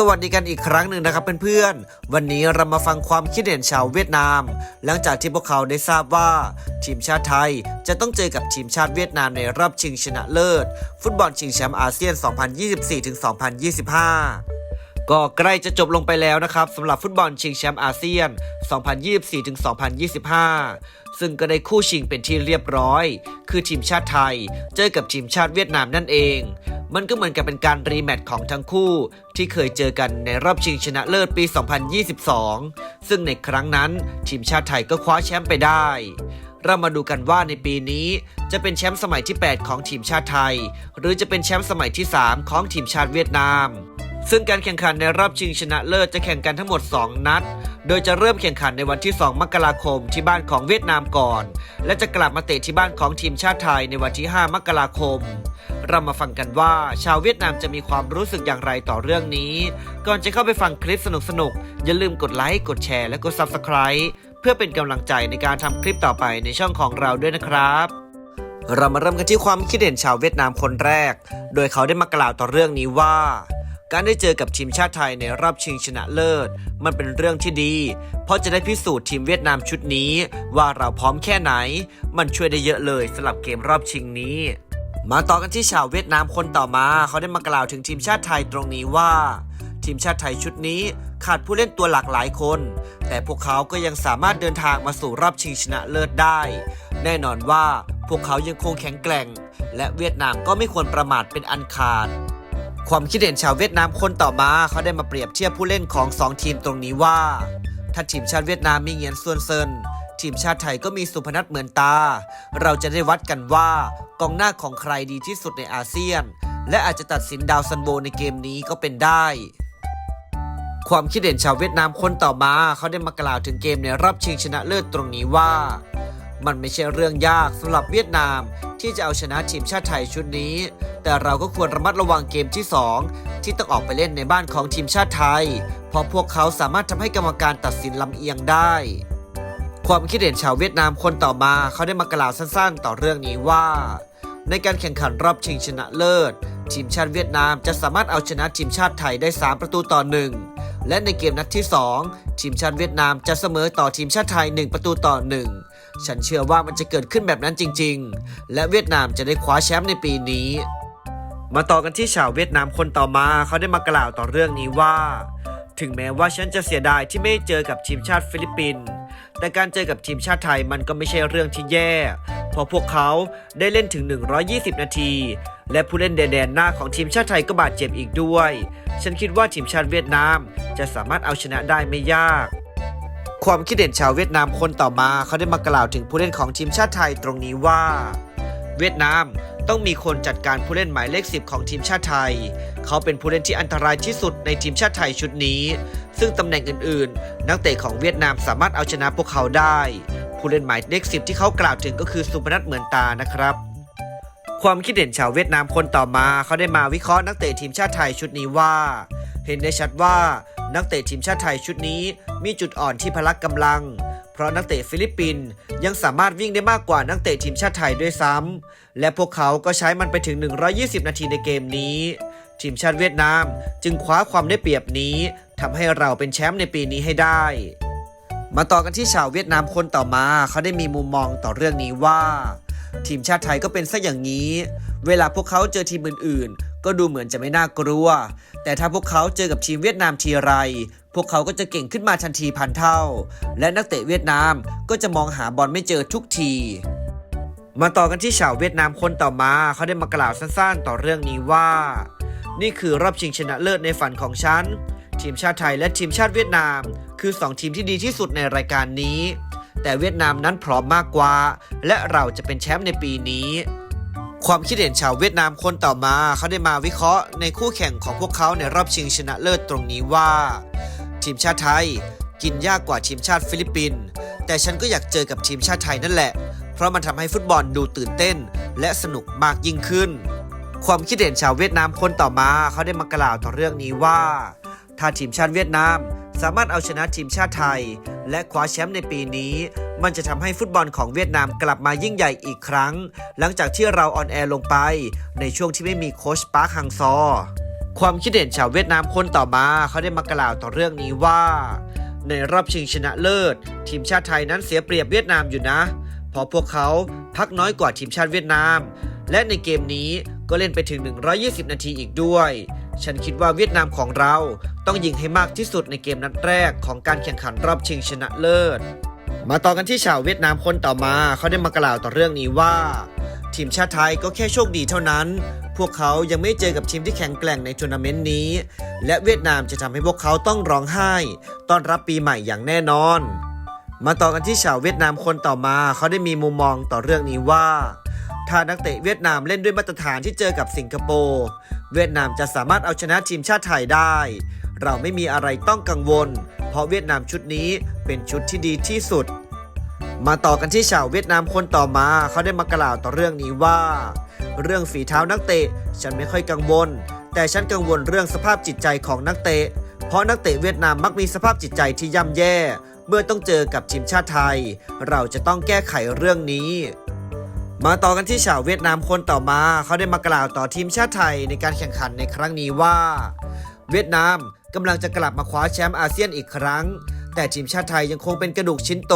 สวัสดีกันอีกครั้งหนึ่งนะครับเพื่อนๆ วันนี้เรามาฟังความคิดเห็นชาวเวียดนาม หลังจากที่พวกเขาได้ทราบว่า ทีมชาติไทยจะต้องเจอกับทีมชาติเวียดนามในรอบชิงชนะเลิศ ฟุตบอลชิงแชมป์อาเซียน 2024-2025 ก็ใกล้จะจบลงไปแล้วนะครับสำหรับฟุตบอลชิงแชมป์อาเซียน 2024-2025 ซึ่งก็ได้คู่ชิงเป็นที่เรียบร้อย คือทีมชาติไทย เจอกับทีมชาติเวียดนามนั่นเอง มันก็เหมือนกับเป็นการรีแมตช์ของทั้งคู่ ที่เคยเจอกันในรอบชิงชนะเลิศปี 2022 ซึ่งในครั้งนั้นทีมชาติไทยก็คว้าแชมป์ไปได้เรามาดูกันว่าในปีนี้จะเป็นแชมป์สมัยที่ 8 ของทีมชาติไทย หรือจะเป็นแชมป์สมัยที่ 3 ของทีมชาติเวียดนาม ซึ่งการแข่งขันในรอบชิงชนะเลิศจะแข่งกันทั้งหมด 2 นัด โดยจะเริ่มแข่งขันในวันที่ 2 มกราคมที่บ้านของเวียดนามก่อน และจะกลับมาเตะที่บ้านของทีมชาติไทยในวันที่ 5 มกราคม เรามาฟังกันว่า ชาวเวียดนามจะมีความรู้สึกอย่างไรต่อเรื่องนี้ ก่อนจะเข้าไปฟังคลิปสนุกๆ อย่าลืมกดไลค์ กดแชร์และกด Subscribe เพื่อเป็นกำลังใจในการทำคลิปต่อไปในช่องของเราด้วยนะครับเรามาเริ่มกันที่ความคิดเห็นชาวเวียดนามคนแรก โดยเขาได้มากล่าวต่อเรื่องนี้ว่า การได้เจอกับทีมชาติไทยในรอบชิงชนะเลิศ มันเป็นเรื่องที่ดี เพราะจะได้พิสูจน์ทีมเวียดนามชุดนี้ ว่าเราพร้อมแค่ไหน มันช่วยได้เยอะเลยสำหรับเกมรอบชิงนี้ มาต่อกันที่ชาวเวียดนามคนต่อมา เขาได้มากล่าวถึงทีมชาติไทยตรงนี้ว่า ทีมชาติไทยชุดนี้ขาดผู้เล่นตัวหลากหลายคน แต่พวกเขาก็ยังสามารถเดินทางมาสู่รอบชิงชนะเลิศได้ แน่นอนว่าพวกเขายังคงแข็งแกร่ง และเวียดนามก็ไม่ควรประมาทเป็นอันขาด ความคิดเห็นชาวเวียดนามคนต่อมาเขาได้มาเปรียบเทียบผู้เล่นของ 2 ทีมตรงนี้ว่า ถ้าทีมชาติเวียดนามมีเงียนส่วนเซินทีมชาติไทยก็มีสุพนัทเหมือนตา เราจะได้วัดกันว่ากองหน้าของใครดีที่สุดในอาเซียน และอาจจะตัดสินดาวซันโบในเกมนี้ก็เป็นได้ ความคิดเห็นชาวเวียดนามคนต่อมาเขาได้มากล่าวถึงเกมในรอบชิงชนะเลิศตรงนี้ว่า มันไม่ใช่เรื่องยากสำหรับเวียดนาม ที่จะเอาชนะทีมชาติไทยชุดนี้ แต่เราก็ควรระมัดระวังเกมที่ 2 ที่ต้องออกไปเล่นในบ้านของทีมชาติไทย เพราะพวกเขาสามารถทำให้กรรมการตัดสินลำเอียงได้ ความคิดเห็นชาวเวียดนามคนต่อมาเขาได้มากล่าวสั้นๆ ต่อเรื่องนี้ว่า ในการแข่งขันรอบชิงชนะเลิศ ทีมชาติเวียดนามจะสามารถเอาชนะทีมชาติไทยได้ 3 ประตูต่อ1และในเกมนัดที่ 2 ทีมชาติเวียดนามจะเสมอต่อทีมชาติไทย 1 ประตูต่อ 1 ฉันเชื่อว่ามันจะเกิดขึ้นแบบนั้นจริง ๆ และเวียดนามจะได้คว้าแชมป์ในปีนี้ มาต่อกันที่ชาวเวียดนามคนต่อมาเขาได้มากล่าวต่อเรื่องนี้ว่า ถึงแม้ว่าฉันจะเสียดายที่ไม่เจอกับทีมชาติฟิลิปปินส์แต่การเจอกับทีมชาติไทยมันก็ไม่ใช่เรื่องที่แย่เพราะพวกเขาได้เล่นถึง 120 นาที และผู้เล่นแดนหน้าของทีมชาติไทยก็บาดเจ็บอีกด้วย ฉันคิดว่าทีมชาติเวียดนามจะสามารถเอาชนะได้ไม่ยาก ความคิดเห็นชาวเวียดนามคนต่อมาเขาได้มากล่าวถึงผู้เล่นของทีมชาติไทยตรงนี้ว่า เวียดนามต้องมีคนจัดการผู้เล่นหมายเลข 10 ของทีมชาติไทย เขาเป็นผู้เล่นที่อันตรายที่สุดในทีมชาติไทยชุดนี้ ซึ่งตำแหน่งอื่นๆ นักเตะของเวียดนามสามารถเอาชนะพวกเขาได้ ผู้เล่นหมายเลข 10 ที่เขากล่าวถึงก็คือสุพนัทเหมือนตานะครับ ความคิดเห็นชาวเวียดนามคนต่อมาเขาได้มาวิเคราะห์นักเตะทีมชาติไทยชุดนี้ว่า เห็นได้ชัดว่านักเตะทีมชาติไทยชุดนี้มีจุดอ่อนที่พละกกำลัง เพราะนักเตะฟิลิปปินส์ยังสามารถวิ่งได้มากกว่านักเตะทีมชาติไทยด้วยซ้ำและพวกเขาก็ใช้มันไปถึง 120 นาทีในเกมนี้ ทีมชาติเวียดนาม จึงคว้าความได้เปรียบนี้ทำให้เราเป็นแชมป์ในปีนี้ให้ได้ มาต่อกันที่ชาวเวียดนามคนต่อมา เขาได้มีมุมมองต่อเรื่องนี้ว่า ทีมชาติไทยก็เป็นซะอย่างนี้ เวลาพวกเขาเจอทีมอื่น ก็ดูเหมือนจะไม่น่ากลัว แต่ถ้าพวกเขาเจอกับทีมเวียดนามทีไร พวกเขาก็จะเก่งขึ้นมาทันทีพันเท่า และนักเตะเวียดนามก็จะมองหาบอลไม่เจอทุกที มาต่อกันที่ชาวเวียดนามคนต่อมา เขาได้มากล่าวสั้นๆ ต่อเรื่องนี้ว่า นี่คือรอบชิงชนะเลิศในฝันของฉัน ทีมชาติไทยและทีมชาติเวียดนาม คือ 2 ทีมที่ดีที่สุดในรายการนี้ แต่เวียดนามนั้นพร้อมมากกว่า และเราจะเป็นแชมป์ในปีนี้ ความคิดเห็นชาวเวียดนามคนต่อมาเขาได้มาวิเคราะห์ในคู่แข่งของพวกเขาในรอบชิงชนะเลิศตรงนี้ว่า ทีมชาติไทยกินยากกว่าทีมชาติฟิลิปปินส์แต่ฉันก็อยากเจอกับทีมชาติไทยนั่นแหละ เพราะมันทำให้ฟุตบอลดูตื่นเต้น และสนุกมากยิ่งขึ้น ความคิดเห็นชาวเวียดนามคนต่อมาเขาได้มากล่าวต่อเรื่องนี้ว่า ถ้าทีมชาติเวียดนาม สามารถเอาชนะทีมชาติไทย และคว้าแชมป์ในปีนี้ มันจะทำให้ฟุตบอลของเวียดนามกลับมายิ่งใหญ่อีกครั้ง หลังจากที่เราออนแอร์ลงไป ในช่วงที่ไม่มีโค้ชปาร์คฮังซอ ความคิดเห็นชาวเวียดนามคนต่อมาเขาได้มากล่าวต่อเรื่องนี้ว่า ในรอบชิงชนะเลิศ ทีมชาติไทยนั้นเสียเปรียบเวียดนามอยู่นะเพราะพวกเขาพักน้อยกว่าทีมชาติเวียดนาม และในเกมนี้ก็เล่นไปถึง 120 นาทีอีกด้วย ฉันคิดว่าเวียดนามของเราต้องยิงให้มากที่สุดในเกมนัดแรกของการแข่งขันรอบชิงชนะเลิศ มาต่อกันที่ชาวเวียดนามคนต่อมาเขาได้มากล่าวต่อเรื่องนี้ว่า ทีมชาติไทยก็แค่โชคดีเท่านั้น พวกเขายังไม่เจอกับทีมที่แข็งแกร่งในทัวร์นาเมนต์นี้ และเวียดนามจะทำให้พวกเขาต้องร้องไห้ ต้อนรับปีใหม่อย่างแน่นอน มาต่อกันที่ชาวเวียดนามคนต่อมาเขาได้มีมุมมองต่อเรื่องนี้ว่า ถ้านักเตะเวียดนามเล่นด้วยมาตรฐานที่เจอกับสิงคโปร์เวียดนามจะสามารถเอาชนะทีมชาติไทยได้ เราไม่มีอะไรต้องกังวล เพราะเวียดนามชุดนี้เป็นชุดที่ดีที่สุด มาต่อกันที่ชาวเวียดนามคนต่อมาเขาได้มากล่าวต่อเรื่องนี้ว่า เรื่องฝีเท้านักเตะฉันไม่ค่อยกังวล แต่ฉันกังวลเรื่องสภาพจิตใจของนักเตะ เพราะนักเตะเวียดนามมักมีสภาพจิตใจที่ย่ำแย่ เมื่อต้องเจอกับทีมชาติไทย เราจะต้องแก้ไขเรื่องนี้ มาต่อกันที่ชาวเวียดนามคนต่อมา เขาได้มากล่าวต่อทีมชาติไทยในการแข่งขันในครั้งนี้ว่า เวียดนามกำลังจะกลับมาคว้าแชมป์อาเซียนอีกครั้ง แต่ทีมชาติไทยยังคงเป็นกระดูกชิ้นโต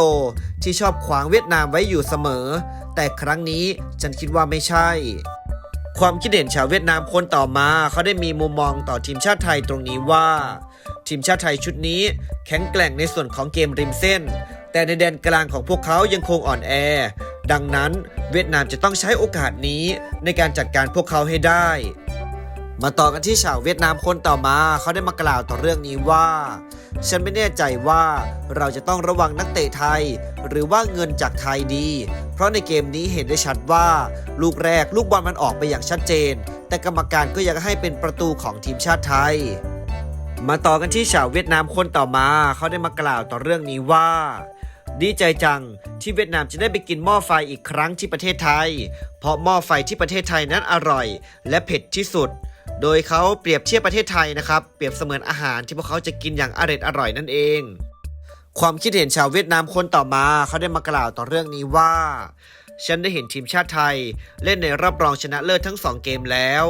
ที่ชอบขวางเวียดนามไว้อยู่เสมอ แต่ครั้งนี้ฉันคิดว่าไม่ใช่ ความคิดเห็นชาวเวียดนามคนต่อมา เขาได้มีมุมมองต่อทีมชาติไทยตรงนี้ว่า ทีมชาติไทยชุดนี้แข็งแกร่งในส่วนของเกมริมเส้น แต่ในแดนกลางของพวกเขายังคงอ่อนแอ ดังนั้นเวียดนามจะต้องใช้โอกาสนี้ในการจัดการพวกเขาให้ได้ มาต่อกันที่ชาวเวียดนามคนต่อมาเขาได้มากล่าวต่อเรื่องนี้ว่า ฉันไม่แน่ใจว่าเราจะต้องระวังนักเตะไทย หรือว่าเงินจากไทยดี เพราะในเกมนี้เห็นได้ชัดว่า ลูกแรกลูกบอลมันออกไปอย่างชัดเจน แต่กรรมการก็ยังให้เป็นประตูของทีมชาติไทยมาต่อกันที่ชาวเวียดนามคนต่อมา เขาได้มากล่าวต่อเรื่องนี้ว่า ดีใจจังที่เวียดนามจะได้ไปกินหม้อไฟอีกครั้งที่ประเทศไทย เพราะหม้อไฟที่ประเทศไทยนั้นอร่อย และเผ็ดที่สุด โดยเขาเปรียบเทียบประเทศไทยนะครับ เปรียบเสมือนอาหารที่พวกเขาจะกินอย่างอร่อยอร่อยนั่นเอง ความคิดเห็นชาวเวียดนามคนต่อมาเขาได้มากล่าวต่อเรื่องนี้ว่า ฉันได้เห็นทีมชาติไทย เล่นในรอบรองชนะเลิศทั้งสองเกมแล้ว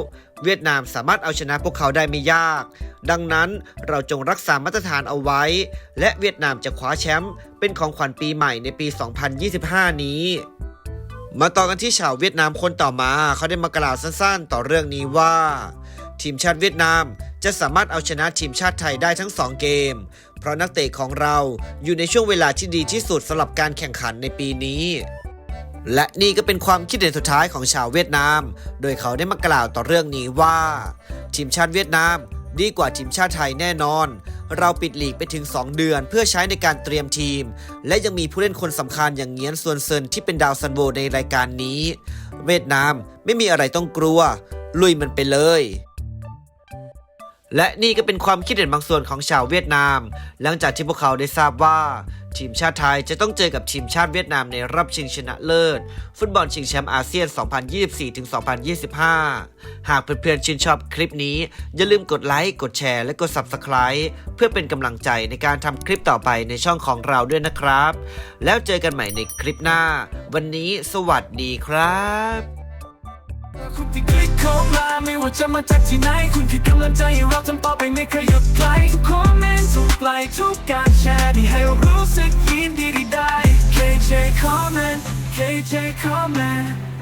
เวียดนามสามารถเอาชนะพวกเขาได้ไม่ยาก ดังนั้นเราจงรักษามาตรฐานเอาไว้ และเวียดนามจะคว้าแชมป์เป็นของขวัญปีใหม่ในปี 2025 นี้มาต่อกันที่ชาวเวียดนามคนต่อมา เขาได้มากล่าวสั้นๆ ต่อเรื่องนี้ว่า ทีมชาติเวียดนามจะสามารถเอาชนะทีมชาติไทยได้ทั้ง 2 เกม เพราะนักเตะของเราอยู่ในช่วงเวลาที่ดีที่สุดสำหรับการแข่งขันในปีนี้ และนี่ก็เป็นความคิดเห็นสุดท้ายของชาวเวียดนาม โดยเขาได้มากล่าวต่อเรื่องนี้ว่า ทีมชาติเวียดนามดีกว่าทีมชาติไทยแน่นอน เราปิดลีกไปถึง 2 เดือนเพื่อใช้ในการเตรียมทีม และยังมีผู้เล่นคนสำคัญอย่างเงียนส่วนเซินที่เป็นดาวซันโวในรายการนี้ เวียดนามไม่มีอะไรต้องกลัว ลุยมันไปเลย และนี่ก็เป็นความคิดเห็นบางส่วนของชาวเวียดนาม หลังจากที่พวกเขาได้ทราบว่า ทีมชาติไทยจะต้องเจอกับทีมชาติเวียดนามในรอบชิงชนะเลิศ ฟุตบอลชิงแชมป์อาเซียน 2024-2025 หากเพื่อนๆชื่นชอบคลิปนี้ อย่าลืมกดไลค์กดแชร์และกด Subscribe เพื่อเป็นกำลังใจในการทำคลิปต่อไปในช่องของเราด้วยนะครับ แล้วเจอกันใหม่ในคลิปหน้า วันนี้สวัสดีครับ คุณที่คลิกเข้ามาไม่ว่าจะมาจากที่ไหน คุณคือกำลังใจให้เราทำต่อไปไม่เคยหยุดไกลทุกคอมเมนต์ทุกไลค์ทุกการแชร์ที่ให้รู้สึกยินดีได้ KJ comment KJ comment